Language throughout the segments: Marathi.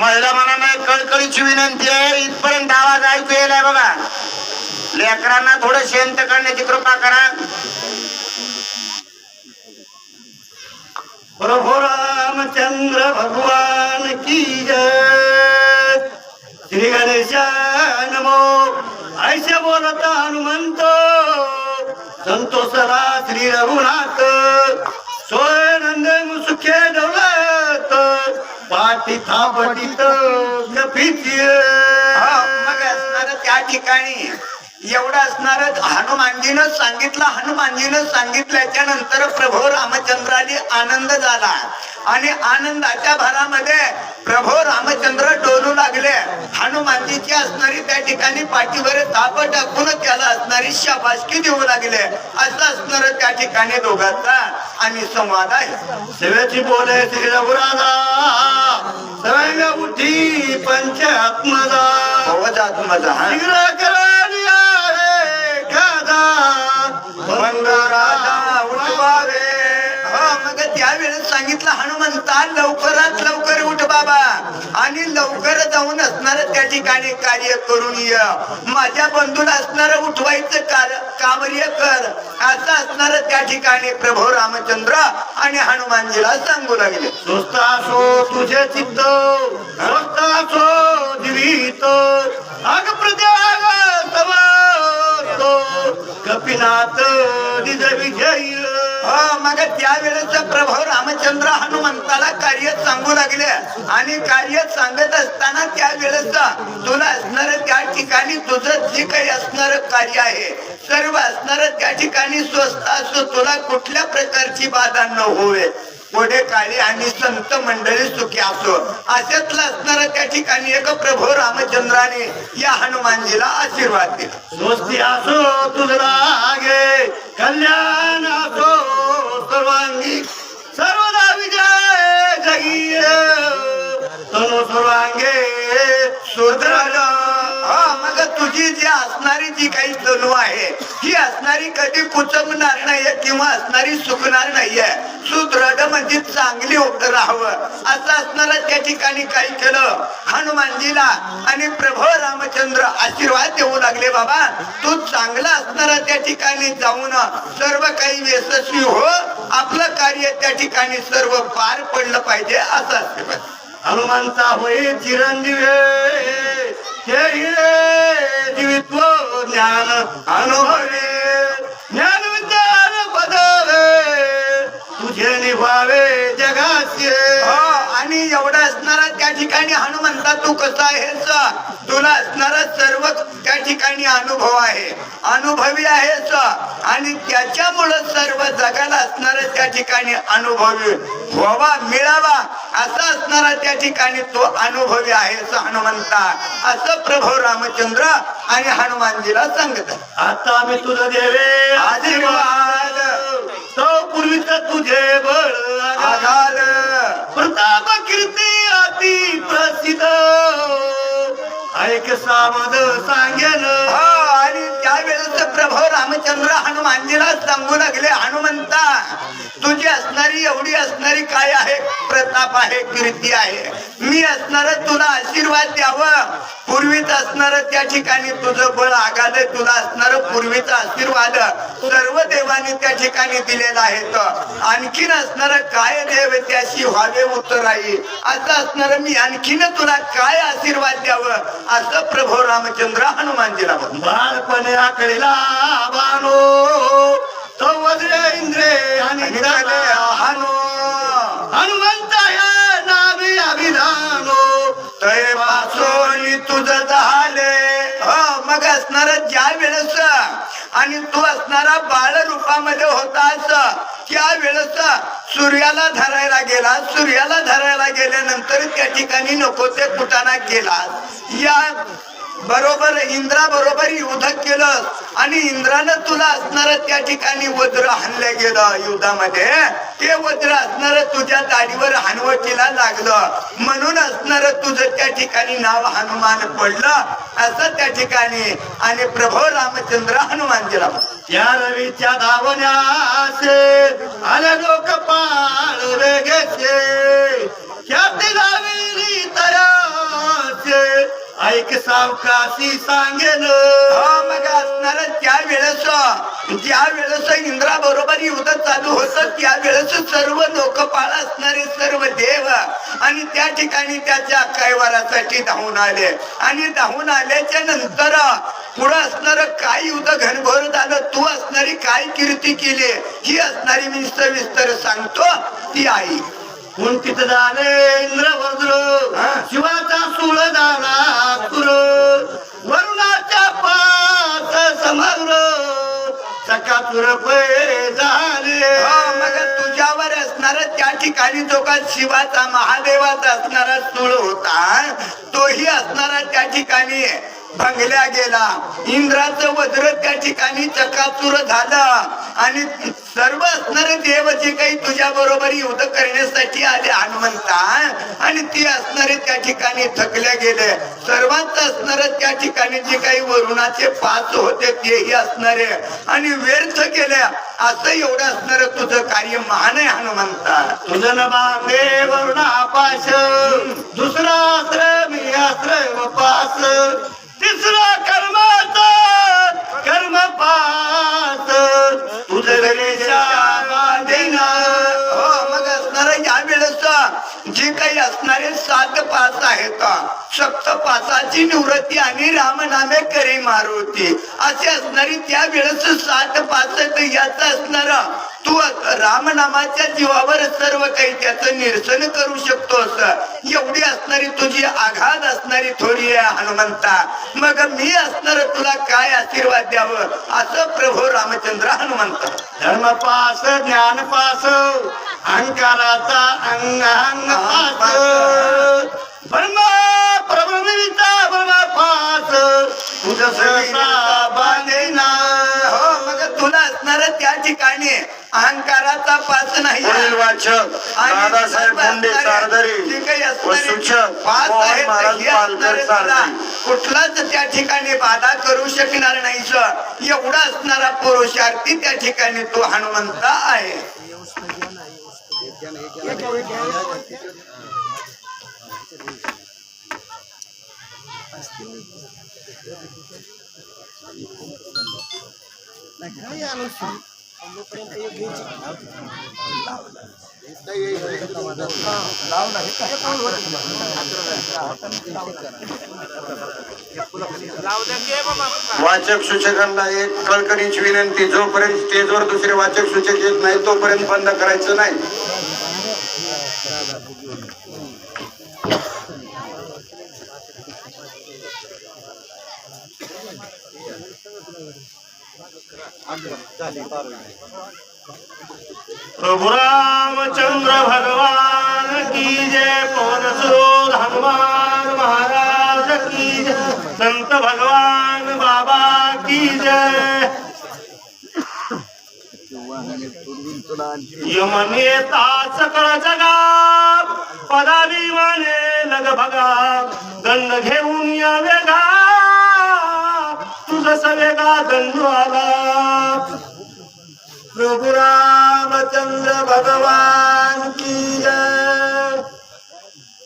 महिला मनाने कळकळीची विनंती आहे इथपर्यंत आवाज ऐकू येलाय बघा. लेकरांना थोडं शांत करण्याची कृपा करा. प्रभु रामचंद्र भगवान की जय. श्री गणेशाय नमो. ऐसे बोलत हनुमंत. संतोषरा श्री रघुनाथ. सोय नंद सुखे दौलत. पाठी थापटीत कपीची मग असणार त्या ठिकाणी. एवढं असणार हनुमानजीनं सांगितलं हनुमानजीनं सांगितल्याच्या नंतर प्रभू रामचंद्राने आनंद झाला. आणि आनंदाच्या भरामध्ये प्रभू रामचंद्र डोलू लागले. हनुमानजीची असणारी त्या ठिकाणी पाठीवर ताप टाकून त्याला असणारी शाबासकी देऊ लागले. असं असणार त्या ठिकाणी दोघांचा आणि संवाद आहे. सेवेची बोले श्री रघुराजा उठी हो जात माझा हा शीघ्र करानी आहे गादा राजा उठवावे मग त्यावेळेस सांगितलं हनुमंता लवकरात लवकर उठ बाबा. आणि लवकर जाऊन असणार त्या ठिकाणी कार्य करून ये. माझ्या बंधूला असणार उठवायचं कार कार्य कर. असं असणार त्या ठिकाणी प्रभू रामचंद्र आणि हनुमानजीला सांगू लागले. स्वस्त असो तुझे चित्त स्वस्त असो जीवित. अग प्रत्याग कपिनाथ निज विजय. हो मग त्यावेळेचा प्रभाव रामचंद्र हनुमंताला कार्य सांगू लागले. आणि कार्य सांगत असताना त्यावेळेस तुला असणार त्या ठिकाणी तुझं जे काही असणार कार्य आहे सर्व असणार त्या ठिकाणी स्वस्त असो तुला कुठल्या प्रकारची बाधा न होवे पुढे काळी आणि संत मंडळी सुखी असो. असेतलं असणार त्या ठिकाणी एक प्रभू रामचंद्राने या हनुमानजीला आशीर्वाद दिला. स्वस्ती असो तुझरा गे कल्याण असो सर्वांगी. सर्वदा विजय जगी तनु सर्वांगे सुधरल. हा मग तुझी जी असणारी जी काही तनू आहे ही असणारी कधी कुचमणार नाहीये किंवा असणारी सुकणार नाहीये. सुदृढ म्हणजे चांगली राहावं. असं असणार त्या ठिकाणी काय केलं. हनुमानजीला आणि प्रभू रामचंद्र आशीर्वाद देऊ लागले बाबा. तू चांगला असणारा त्या ठिकाणी जाऊन सर्व काही यशस्वी हो. आपलं कार्य त्या ठिकाणी सर्व पार पडलं पाहिजे असं आशीर्वाद हनुमंता होई चिरंजीवे. हे हिरे जीवित्व ज्ञान अनुभवे. ज्ञान निभावे जगाचे. आणि एवढा असणारा त्या ठिकाणी हनुमंता तू कसा आहेस? तुला असणारा सर्व त्या ठिकाणी अनुभव आहे. अनुभवी आहेस. आणि त्याच्यामुळं सर्व जगाला असणारा त्या ठिकाणी अनुभवी व्हावा मिळावा असा असणारा त्या ठिकाणी तो अनुभवी आहेस हनुमंता. असं प्रभू रामचंद्र आणि हनुमानजीला सांगत आहे. आता आम्ही तुझं देवे आशीर्वाद. पूर्वीच तुझे बळ आधार प्रताप कीर्ती अति प्रसिद्ध ऐक सामद सांगेल हो, आणि रामचंद्र हनुमानजीला सांगू लागले हनुमंता तुझी असणारी एवढी असणारी काय आहे? प्रताप आहे कीर्ती आहे. मी असणार तुला आशीर्वाद द्यावं. पूर्वीच असणार त्या ठिकाणी तुझं बळ आगाद आहे तुला असणार पूर्वीचा आशीर्वाद सर्व देवाने त्या ठिकाणी दिलेला आहे आणखीन असणार काय देव त्याशी व्हावे उत्तराई? असं असणार मी आणखीन तुला काय आशीर्वाद द्यावं? असं प्रभू रामचंद्र हनुमानजीला म्हणतो. बाळपणे आकळीला बानो तो वज्रे इंद्रे आणि आणि त्याने हनुमंत या नावी अभिधानो तय वाचोनी तुझं झाले मग असणार ज्या वेळेस आणि तू असणारा बाळ रूपामध्ये होतास त्या वेळेस सूर्याला धरायला गेला सूर्याला धरायला गेल्यानंतर त्या ठिकाणी नको ते कुटाणा गेला या बरोबर इंद्रा बरोबर युद्ध केलं. आणि इंद्रानं तुला असणार त्या ठिकाणी वज्र हाणलं गेलं युद्धामध्ये. ते वज्र असणार तुझ्या दाढीवर हनवटीला लागलं. म्हणून असणार तुझं त्या ठिकाणी नाव हनुमान पडलं. असं त्या ठिकाणी आणि प्रभू रामचंद्र हनुमानजीला म्हणतात. त्या रवीच्या धावण्याचे आले लोक पाळ वेगेचे. ख्याती लाविली ऐक सावकाशी सांगेन. हो मग असणार त्या वेळेस ज्या वेळेस इंद्रा बरोबर युद्ध चालू होतं त्या वेळेस सर्व लोकपाळ असणारे सर्व देव आणि त्या ठिकाणी त्याच्या कैवारासाठी धावून आले. आणि धावून आल्याच्यानंतर पुढं असणार काय युद्ध घनघोर झालं तू असणारी काय कीर्ती केली ही असणारी मी सविस्तर सांगतो ती आई कुंठित झाले इंद्रभद्र. शिवाचा सुळ झाला सुर. वरुणाच्या पाच समग्र. चकाचुर पै झाले मग तुझ्यावर असणारा त्या ठिकाणी जो का शिवाचा महादेवाचा असणारा सूळ होता तोही असणारा त्या ठिकाणी भंगल्या गेला. इंद्राचं वज्र त्या ठिकाणी चकाचूर झालं. आणि सर्व असणारे देव जे काही तुझ्या बरोबर युद्ध करण्यासाठी आले हनुमंता आणि ती असणारे त्या ठिकाणी थकल्या गेले. सर्वात असणार त्या ठिकाणी जे काही वरुणाचे पाच होते तेही असणारे. आणि व्यर्थ केल्या असं एवढं असणार तुझं कार्य महान आहे हनुमंता. तुझं न बांधे वरुणा पाश दुसरा आश्रय मी आश्रय पास तिसरा कर्माचा कर्म पास तुझं गणेशा जे काही असणारे सात पाच आहेत सप्त पाचाची निवृत्ती आणि रामनामे करी मारुती. असे असणारी त्या वेळेस सात पाच याचा असणार. तू रामनामाच्या जीवावर सर्व काही त्याचं निरसन करू शकतोस. एवढी असणारी तुझी आघात असणारी थोडी आहे हनुमंता. मग मी असणार तुला काय आशीर्वाद द्यावं? असं प्रभू रामचंद्र हनुमंत. धर्म पास ज्ञान पास अहंकाराचा अंग तुला असणार त्या ठिकाणी अहंकाराचा पाच नाही वाचक दादासाहेब मुंडे पाच आहेत, कुठलाच त्या ठिकाणी बाधा करू शकणार नाही एवढा असणारा पुरुषार्थी त्या ठिकाणी तो हनुमंत आहे. वाचक सूचकांना एक कळकळीची विनंती जोपर्यंत स्टेजवर दुसरे वाचक सूचक येत नाही तोपर्यंत बंद करायचं नाही. प्रभु रामचंद्र भगवान की जय पवन सुत हनुमान महाराज की जय संत भगवान बाबा की जय। यमनेता सकळ जगा पदाभिमाने लग भगा दंड घेऊन या वेगा तुझ सवेगा दंड आला प्रभु रामचंद्र भगवान की जय.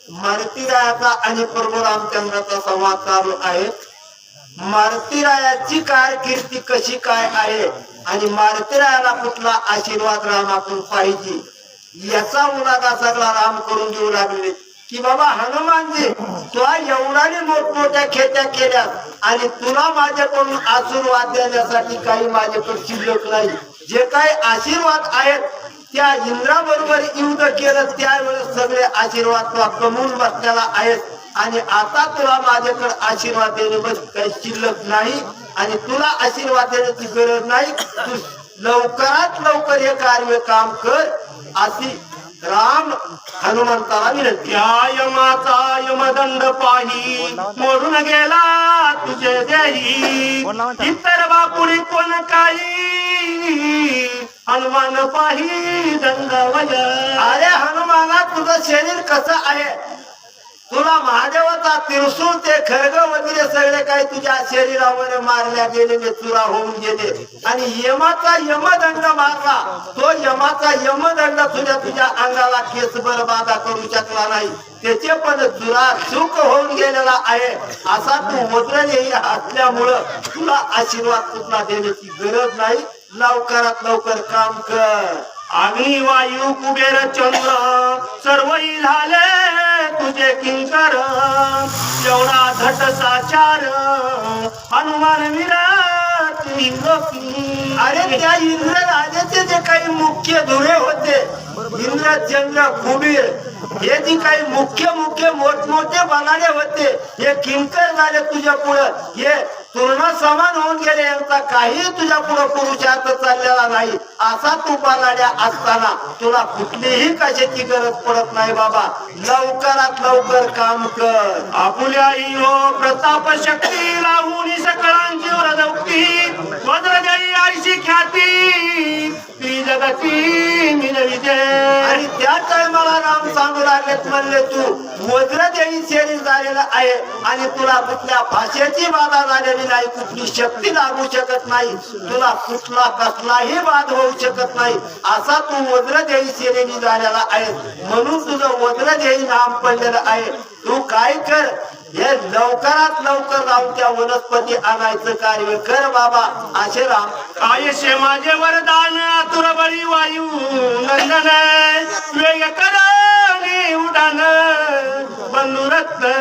मारुतीरायाचा आणि प्रभू रामचंद्राचा संवाद चालू आहे. मारुतीरायाची कीर्ती कशी काय आहे? आणि मारुतीरायाला कुठला आशीर्वाद रामाकडून पाहिजे? याचा उलागा सगळा राम करून देऊ लागले. की बाबा हनुमानजी तुला एवढ्याने मोठमोठ्या खेत्या केल्या आणि तुला माझ्याकडून आशीर्वाद देण्यासाठी काही माझ्याकडे शिल्लक नाही. जे काही आशीर्वाद आहेत त्या इंद्राबरोबर युद्ध केलं त्यावेळेस सगळे आशीर्वाद तुला कमवून बसलेला आहेत आणि आता तुला माझ्याकडे आशीर्वाद देणे बस काही शिल्लक नाही. आणि तुला आशीर्वाद देण्याची गरज नाही. तू लवकरात लवकर हे कार्य काम कर अशी राम हनुमंताला विनंती. या यमाचा यमदंड पाही मोडून गेला तुझे देही. इतर बापुडी कोण काही? हनुमान पाही दंड अरे हनुमाना तुझं शरीर कसं आहे? तुला महादेवाचा त्रिशूळ ते खरग वगैरे सगळे काही तुझ्या शरीरावर मारल्या गेलेले चुरा होऊन गेले. आणि यमाचा यमदंड मारला. तो यमाचा यमदंड तुझ्या तुझ्या अंगाला केस बरबादा करू शकला नाही. त्याचे पण चुरा चूक होऊन गेलेला आहे. असा तू वज्रदेही असल्यामुळं तुला आशीर्वाद कुठला देण्याची गरज नाही. लवकरात लवकर काम कर. आम्ही वायू कुबेर चंद्र सर्व झाले तुझे किंकर. एवढा धटसाचार हनुमान विराट लिंगकी अरे त्या इंद्र राजाचे जे काही मुख्य धुरे होते इंद्र चंद्र कुबीर हे जी काही मुख्य मुख्य मोठमोठे बनाडे होते हे किंकर झाले तुझ्या पुढं. हे तुलना समान होऊन गेले यांचा काही तुझ्या पुढं पुरुषार्थ चाललेला नाही. असा तू बनाड्या असताना तुला कुठलीही कशाची गरज पडत नाही बाबा. लवकरात लवकर काम कर. आपुल्या हो प्रताप शक्ती लावून सकळांची वरदौक्ती वज्रजयी आईशी राम सांगू लागलेत म्हणले तू. वज्र देवी शरीर झालेला आहे आणि तुला कुठल्या भाषेची बाधा झालेली नाही. कुठली शक्ती लागू शकत नाही. तुला कुठला कसलाही बाध होऊ शकत नाही. असा तू वज्र देवी शरीरी झालेला आहे. म्हणून तुझं वज्र देवी नाम पडलेलं आहे. तू काय कर? हे लवकरात लवकर जाऊन त्या वनस्पती आणायचं कार्य कर बाबा असे राम. आयशे माझे वरदान आतुर बळी वायू नंदन वेग करणे उडान बंधुरत्न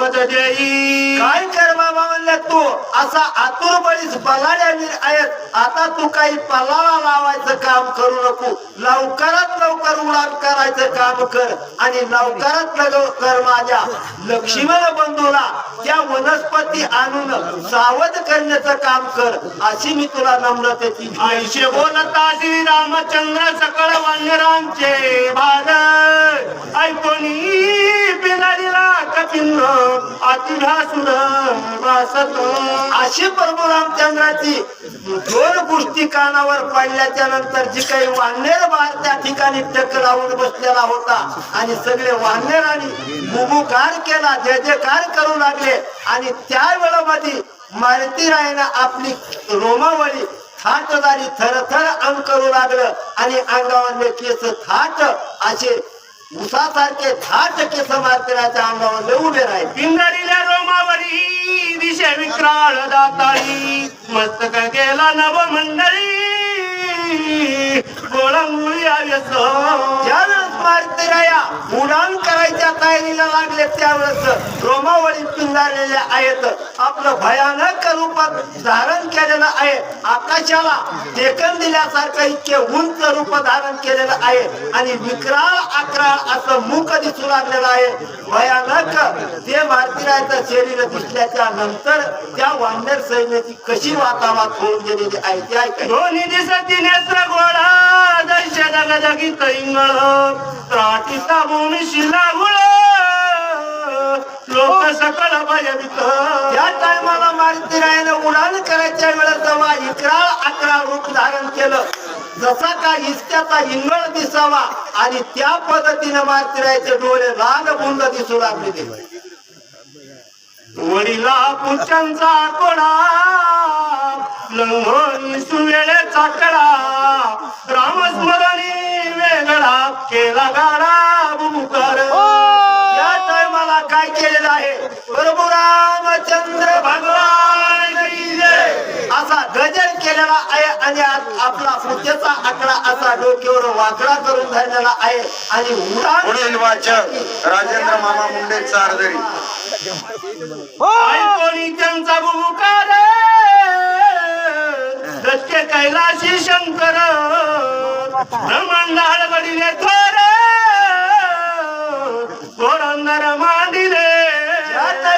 मद देई. काय कर बाबा? म्हणलं तू असा आतुर बळीस बलाड्या वीर आहेत आता तू काही पल्लाला लावायचं काम करू नको. लवकरात लवकर उडान करायचं काम कर आणि लवकरात लवकर माझ्या लक्ष्मण बंधूला. त्या वनस्पती आणून सावध करण्याचं काम कर. अशी मी तुला नम्रतेची ऐशे बोलता श्री रामचंद्र सकळ वानरांचे भारत. ऐकोनी बिनारीला कपिंद्र अतिभासुर वास अशी प्रभू रामचंद्राची दोन गोष्टी कानावर पडल्याच्या नंतर जी काही वाहनेर बार त्या ठिकाणी टकरावून बसलेला होता आणि सगळे वानरांनी मुमुकार केला जय जयकार करू लागले. आणि त्या वेळामध्ये मारुती रायनं आपली रोमावळी थाटदारी थरथर अंग करू लागलं आणि अंगावर केस थाट असे उसासारखे थाट केस मारकऱ्याच्या अंगावर उभे राहिले. पिंगरीला रोमावरी दिशे विक्राळ दाताळी मस्तक गेला नव मंडळी गोळांगुळी आव्यस ज्यावेळेस मारुतीराया उडान करायच्या तयारीला लागले त्यावेळेस रोमावळी पिंजारलेल्या आहेत. आपलं भयानक रूपात धारण केलेलं आहे. आकाशाला टेकन दिल्यासारखं इतके उंच रूप धारण केलेलं आहे. आणि विक्राळ अकराळ असं मुख दिसू लागलेलं आहे. भयानक ते मारुतीरायाचं शरीर दिसल्याच्या नंतर त्या वानर सैन्याची कशी वातावात होऊन गेलेली आहे ते ऐकाय दोन्ही दिसती नेत्र गोळा. दैश जगजगी तैंगळ. त्राटी ताबून शिला गुळ. लोक सकळ भयवित त्या टायमाला मारुतीरायानं उडान करायच्या वेळेस जेव्हा इकराळ अकरा रूप धारण केलं. जसा का इस्त्याचा इंगळ दिसावा आणि त्या पद्धतीनं मारुतीरायाचे डोळे लाल बुंद दिसू लागले. वडिला पुच्यांचा कोडा लंगोनी सुवेळेचा कडा रामस्मरणी केला गाडा बुकर त्या टायमाला काय केलेलं आहे? प्रभू रामचंद्र भगवान. असा गजर केलेला आहे आणि आपला पुढच्याचा आकडा असा डोक्यावर वाकडा करून धरलेला आहे आणि उडान पुढील वाचक राजेंद्र मामा मुंडे चारदरी ऐकोनी त्यांचा बुबुकार. दत्ते कैलाशी शंकर. ब्रह्मांडाळ हडबडिले थोर. घोडंदर मांडिले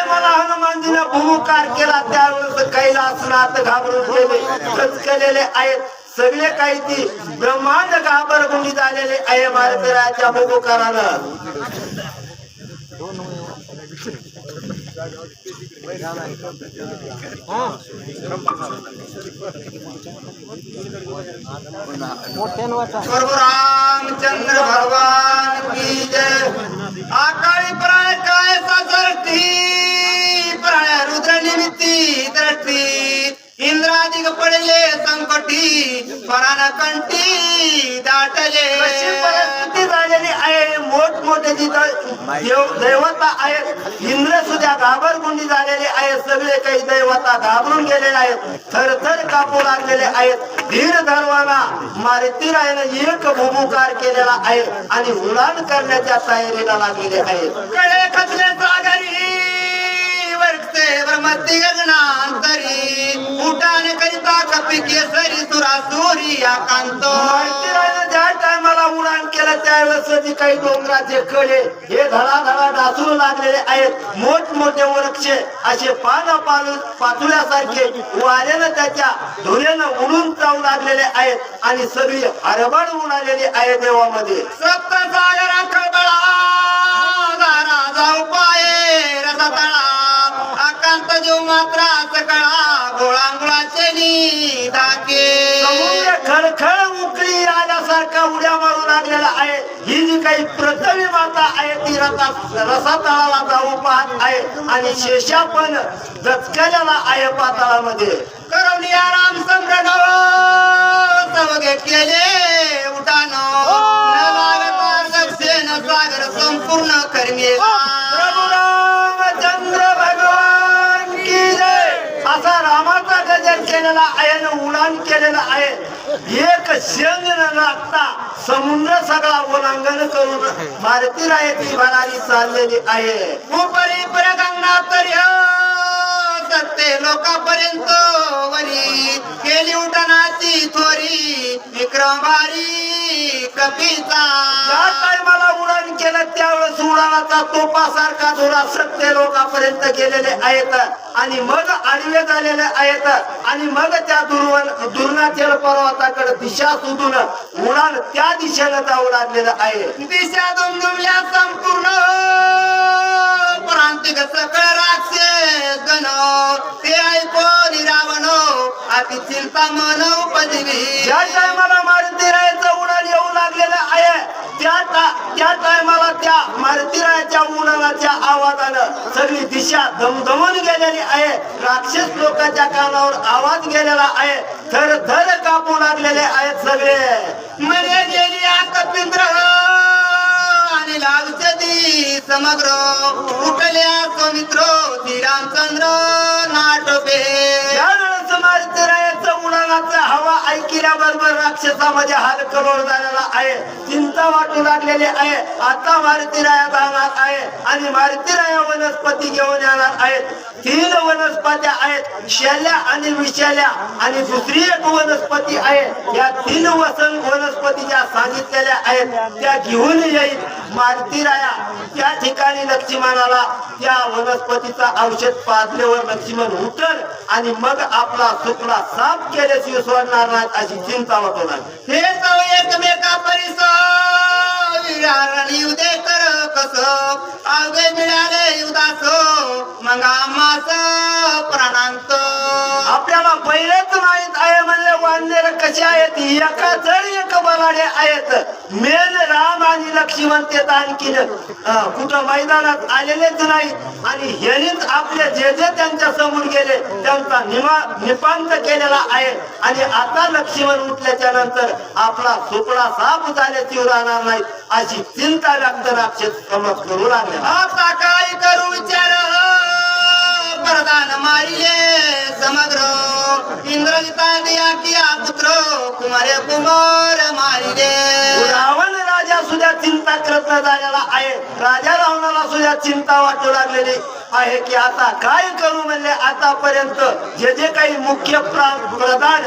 मला हनुमानजीने भूमुकार केला त्यावेळेस कैलासनाथ घाबरून गेले. खचकलेले आहेत. सगळे काही ती ब्रह्मांड घाबरगुंडी झालेले आहे मारुतीराच्या भूमुकारानं प्रभू रामचंद्र भगवान की जय। आकाई प्राय काय प्राय रुद्र निमित्ति दृष्टि। इंद्रादिक पड़े संकटी परान कंटी दाटले मोट मोटे मोठे देव दैवता आहेत. इंद्र सुद्धा घाबरगुंडी झालेले आहेत. सगळे काही दैवता घाबरून गेलेले आहेत. थरथर कापू लागलेले आहेत. धीर धर्माला मारुतीरायानं एक भूमुकार केलेला आहे आणि उडान करण्याच्या तयारीला लागलेले आहेत. कळे खचले सागरी ब्रह्मती गगनांतरी उठाने करिता कपी केसरी मारुतीरायानं ज्या टायमाला उडाण केलं त्यावेळेस काही डोंगराचे कडे हे धडा धडा डासू लागलेले आहेत. मोठमोठे वृक्ष असे पानं पालू पाचुल्यासारखे वाऱ्यानं त्याच्या धुऱ्यानं उडून जाऊ लागलेले आहेत आणि सगळी हरबड उडालेली आहे देवामध्ये. सप्त सागरा खळबळा जाऊ पाये रसा आकांत जीव मात्र सकळा गोळा मुळाचे नी धाके समुद्र खळखळ उकळी आल्यासारखा उड्या मारू लागलेला आहे. ही जी काही प्रथमी माता आहे ती रथा रसा तळाला जाऊ पाहत आहे. आणि शेषा पण दचकलेला आहे पाताळामध्ये. करवली आराम सम्रण सवगे केले उठानो. दक्षिण सागर संपूर्ण करमेला. असा रामाचा गजर केलेला आहे आणि उडान केलेला आहे. एक शेंग न लागता समुद्र सगळा उल्लंघन करून भारती रायाची भरारी चाललेली आहे. उपरी प्रगंगा तरी हो! सत्ते लोकांपर्यंत वरी. केली उठानाची थोरी विक्रमबारी कपीचा ज्या टायमाला उडान केलं त्यावेळेस उडाणाचा तोपासारखा धुरा सत्य लोकांपर्यंत गेलेले आहेत. आणि मग आडवे झालेले आहेत. आणि मग त्या दुर्वन दुर्नाचल पर्वताकडे दिशा सुधून उडान त्या दिशेनं जाऊ लागलेलं आहे. दिशा दुमदुमल्या संपूर्ण. प्रांतिक सकळ राक्षस. गण ते ऐकून रावण. अति चिंता मन उपजवी ज्या टायमाला मारुतीरायाचं उडान येऊ लागलेलं आहे त्या टायमाला त्या मारुतीरायाच्या उडानाच्या आवाजानं सगळी दिशा दमदमून गेलेली आहे. राक्षस लोकांच्या कानावर आवाज गेलेला आहे. थर थर कापू लागलेले आहेत सगळे. मरे गेली कपिंद्र आणि लालचदी समग्र उठल्या सौमित्र श्रीरामचंद्र नाटपे त्यावेळेस मारुतीरायाचं उडानाचं हवा ऐकल्याबरोबर राक्षसामध्ये हाल करोड झालेला आहे. चिंता वाटू लागलेली आहे. आता मारुतीराया जाणार आहे आणि मारुतीराया वनस्पती घेऊन येणार आहेत. तीन वनस्पत्या आहेत. शल्या आणि विषाल्या आणि दुसरी एक वनस्पती आहे. या तीन वसन वनस्पती ज्या सांगितलेल्या आहेत. त्या घेऊन येईल. मारुतीराया त्या ठिकाणी लक्ष्मणाला त्या वनस्पतीचा औषध पाजल्यावर लक्ष्मण उतर आणि मग आपला सुकला साफ केल्याशिवाय सोडणार नाही अशी चिंता वाटवणार हे सर्व एकमेका परिसर! उदे कर कस? अवघे मिळाले उदास. मग आम्हास प्राणांत. आपल्याला पहिलेच माहीत आहे म्हणले वानर कसे आहेत? एका जर एक बलाडे आहेत. मेन राम आणि लक्ष्मण ते तर आणखीन कुठं मैदानात आलेलेच नाही आणि हेच आपले जे जे त्यांच्यासमोर गेले त्यांचा निमा निपांत केलेला आहे. आणि आता लक्ष्मण उठल्याच्या नंतर आपला सुपडा साफ झाल्याची राहणार नाही अशी चिंता व्यक्त राक्षस समज करू लागले. आता काय करू विचार प्रधान मारिले समग्र. इंद्रजिता दिया किया पुत्र कुमारे कुमार मारिले. रावण राजा सुद्धा चिंता करत झालेला आहे. राजा रावणाला सुद्धा चिंता वाटू लागलेली आहे की आता काय करू म्हणले आतापर्यंत? जे जे काही मुख्य प्रा- प्रधान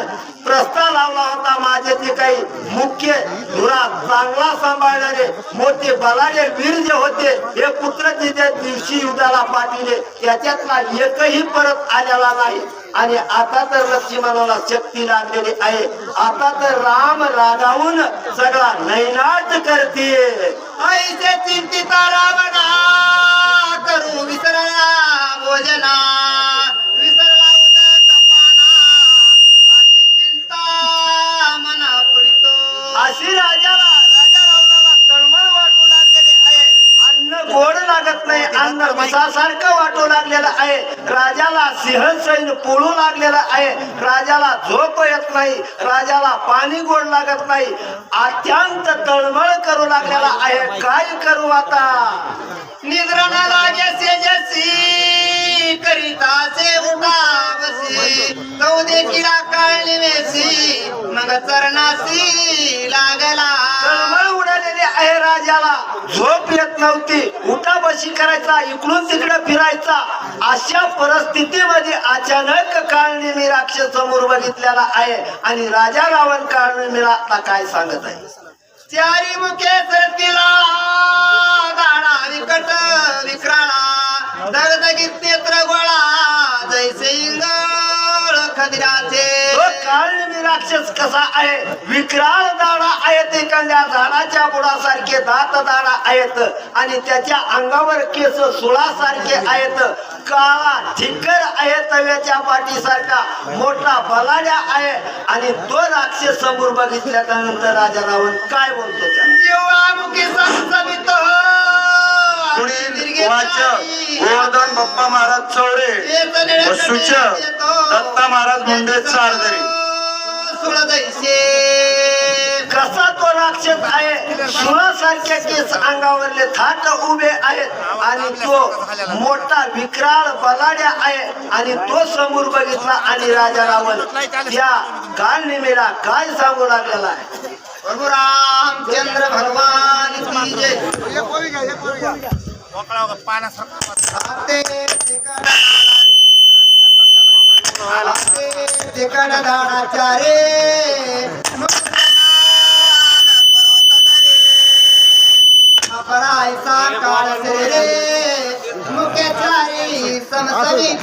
प्रस्ताव लावला होता माझे ते काही मुख्य धुरा चांगला सांभाळणारे मोठे बलाडे वीर जे होते हे पुत्र जे दिवशी युद्धाला पाठविले. त्याच्यातला एकही परत आलेला नाही. आणि आता तर लक्ष्मणाला शक्ती लागलेली आहे. आता तर राम रागावून सगळा नैनाट करते ऐसे चिंतिता रावणा करू विसरला भोजना विसरला उदक पाना अति चिंता मना पडितो अशी राजाला राजा रावणाला तळमळ वाटू लागलेली आहे अन्न गोड लागत नाही. अन्न विषासारखं वाटू लागलेलं आहे. राजाला सिंह सैन्य पोळू लागलेलं आहे. राजाला झोप येत नाही. राजाला पाणी गोड लागत नाही. अत्यंत तळमळ करू लागलेला आहे. काय करू आता? निद्रा न लागे सेजसी करिताचे उठावसी तो देखीला मग चरणासी लागला. तळमळ उडालेली आहे राजाला. झोप येत नव्हती. उठा बशी करायचा इकडून तिकडे फिरायचा अशा परिस्थितीमध्ये अचानक काळनेमी राक्षस समोर बघितलेला आहे. आणि राजा रावण काळनेमीला आता काय सांगत आहे? चारी मुखे सरतीला गाणा विकट विक्राळा दगदगीत नेत्र गोळा जैसे खदिराचे काळनेमी राक्षस कसा आहे? विक्राळ दाडा आहेत एखाद्या झाडाच्या बुडासारखे दात दाडा आहेत आणि त्याच्या अंगावर केस सुळासारखे आहेत. काळा ठिकर आहे तव्याच्या पाठीसारखा मोठा बलाड्या आहे आणि तो राक्षस समोर बघितल्यानंतर राजा रावण काय बोलतो गोवर्धन बाप्पा महाराज चौरे सूचक दत्ता महाराज मुंडे चारदरी कसा तो राक्षस आहे सुळासारख्या केस अंगावरले थाट उभे आहेत आणि तो मोठा विक्राळ बलाड्या आहे आणि तो समोर बघितला आणि राजा रावण या काळनिमेला काय सांगू लागलेला आहे रामचंद्र भगवान की जय ठिकाणा आते ठिकाणा दाणाच्या रे अपरायचा काळ रे मुख्य चारी समसवी